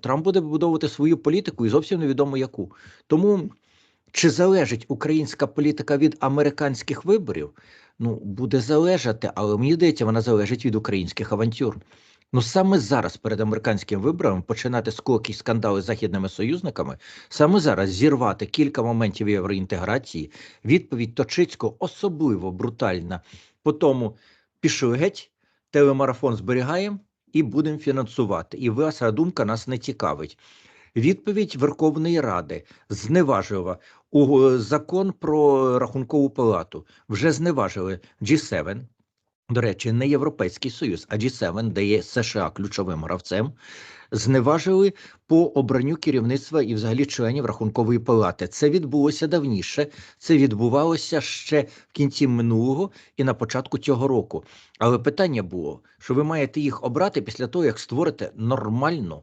Трамп буде вибудовувати свою політику і зовсім невідомо яку. Тому чи залежить українська політика від американських виборів? Ну, буде залежати, але мені здається, вона залежить від українських авантюр. Ну саме зараз перед американськими виборами починати скоки і скандали з західними союзниками, саме зараз зірвати кілька моментів євроінтеграції, відповідь Точицького особливо брутальна. По тому пішли геть, телемарафон зберігаємо і будемо фінансувати. І ваша думка нас не цікавить. Відповідь Верховної Ради зневажила у е, закон про рахункову палату. Вже зневажили G7, до речі, не Європейський Союз, а G7, де є США ключовим гравцем, зневажили по обранню керівництва і взагалі членів рахункової палати. Це відбулося давніше. Це відбувалося ще в кінці минулого і на початку цього року. Але питання було, що ви маєте їх обрати після того, як створите нормальну